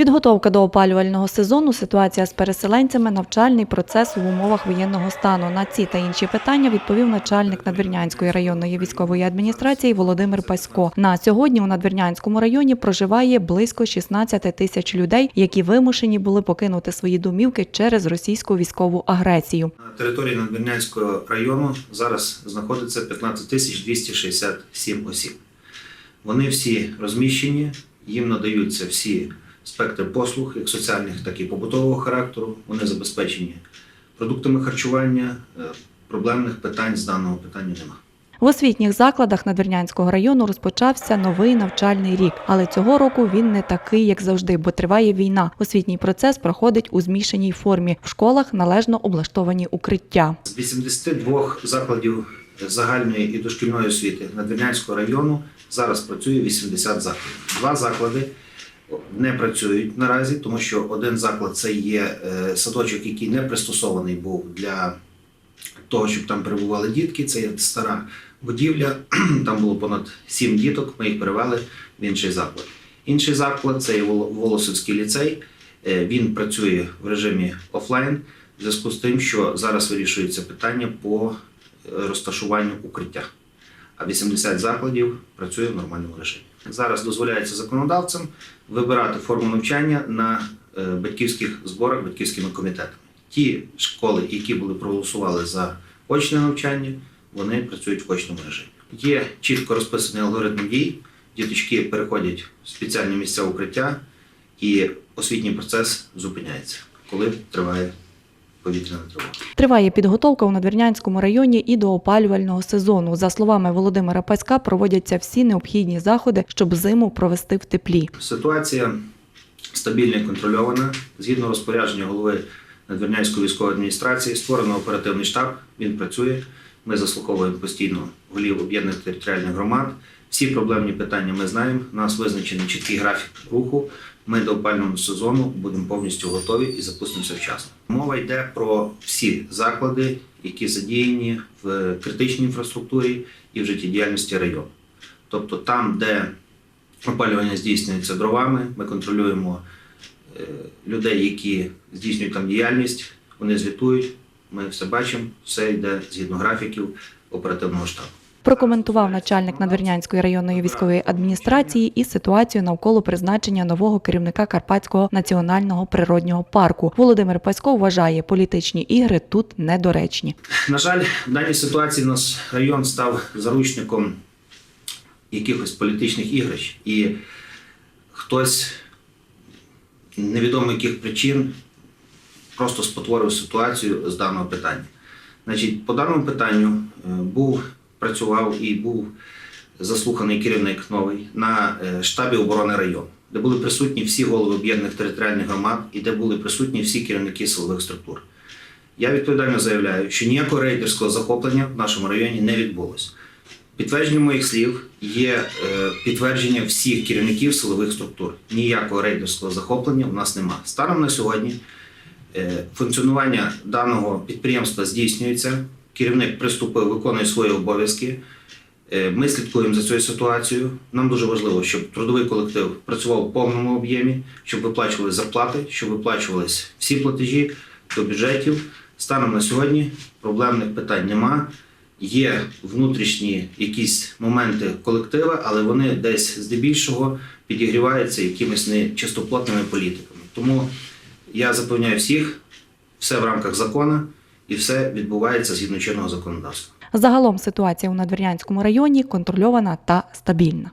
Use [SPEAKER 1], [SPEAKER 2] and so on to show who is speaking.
[SPEAKER 1] Підготовка до опалювального сезону, ситуація з переселенцями, навчальний процес в умовах воєнного стану. На ці та інші питання відповів начальник Надвірнянської районної військової адміністрації Володимир Пасько. На сьогодні у Надвірнянському районі проживає близько 16 тисяч людей, які вимушені були покинути свої домівки через російську військову агресію.
[SPEAKER 2] На території Надвірнянського району зараз знаходиться 15 тисяч 267 осіб. Вони всі розміщені, їм надаються всі спектри послуг, як соціальних, так і побутового характеру. Вони забезпечені продуктами харчування. Е, Проблемних питань з даного питання немає.
[SPEAKER 1] В освітніх закладах Надвірнянського району розпочався новий навчальний рік, але цього року він не такий, як завжди, бо триває війна. Освітній процес проходить у змішаній формі. В школах належно облаштовані укриття.
[SPEAKER 2] З 82 закладів загальної і дошкільної освіти Надвірнянського району зараз працює 80 закладів. Два заклади не працюють наразі, тому що один заклад це є е, садочок, який не пристосований був для того, щоб там перебували дітки. Це є стара будівля. Там було понад 7 діток. Ми їх перевели в інший заклад. Інший заклад це є Волосовський ліцей. Е, Він працює в режимі офлайн в зв'язку з тим, що зараз вирішується питання по е, розташуванню укриття. А 80 закладів працює в нормальному режимі. Зараз дозволяється законодавцям вибирати форму навчання на е, батьківських зборах, батьківськими комітетами. Ті школи, які були проголосували за очне навчання, вони працюють в очному режимі. Є чітко розписаний алгоритм дій. Діточки переходять в спеціальні місця укриття, і освітній процес зупиняється, коли триває повітряна тривога.
[SPEAKER 1] Триває підготовка у Надвірнянському районі і до опалювального сезону. За словами Володимира Паська, проводяться всі необхідні заходи, щоб зиму провести в теплі.
[SPEAKER 2] Ситуація стабільна і контрольована. Згідно розпорядження голови Надвірнянської військової адміністрації, створено оперативний штаб. Він працює. Ми заслуховуємо постійно голів об'єднаних територіальних громад. Всі проблемні питання ми знаємо. У нас визначений чіткий графік руху. Ми до опального сезону будемо повністю готові і запустимося вчасно. Мова йде про всі заклади, які задіяні в критичній інфраструктурі і в життєдіяльності району. Тобто там, де Опалювання здійснюється дровами. Ми контролюємо е, людей, які здійснюють там діяльність. Вони звітують. Ми все бачимо, все йде згідно графіків оперативного штабу.
[SPEAKER 1] Прокоментував начальник Надвірнянської районної військової адміністрації і ситуацію навколо призначення нового керівника Карпатського національного природнього парку. Володимир Пасько вважає, політичні ігри тут недоречні.
[SPEAKER 2] На жаль, в даній ситуації наш район став заручником якихось політичних ігрищ, і хтось невідомо яких причин просто спотворив ситуацію з даного питання. Значить, по даному питанню е, був працював і був заслуханий керівник новий на е, штабі оборони району, де були присутні всі голови об'єднаних територіальних громад і де були присутні всі керівники силових структур. Я відповідально заявляю, що ніякого рейдерського захоплення в нашому районі не відбулося. Підтвердженням моїх слів є е, підтвердження всіх керівників силових структур. Ніякого рейдерського захоплення в нас немає. Станом на сьогодні е, функціонування даного підприємства здійснюється. Керівник приступив, виконує свої обов'язки. Е, Ми слідкуємо за цією ситуацією. Нам дуже важливо, щоб трудовий колектив працював в повному об'ємі, щоб виплачували зарплати, щоб виплачувались всі платежі до бюджетів. Станом на сьогодні проблемних питань нема. Є внутрішні якісь моменти колектива, але вони десь здебільшого підігріваються якимись нечистоплотними політиками. Тому я запевняю всіх, все в рамках закону і все відбувається згідно чинного законодавства.
[SPEAKER 1] Загалом ситуація у Надвірнянському районі контрольована та стабільна.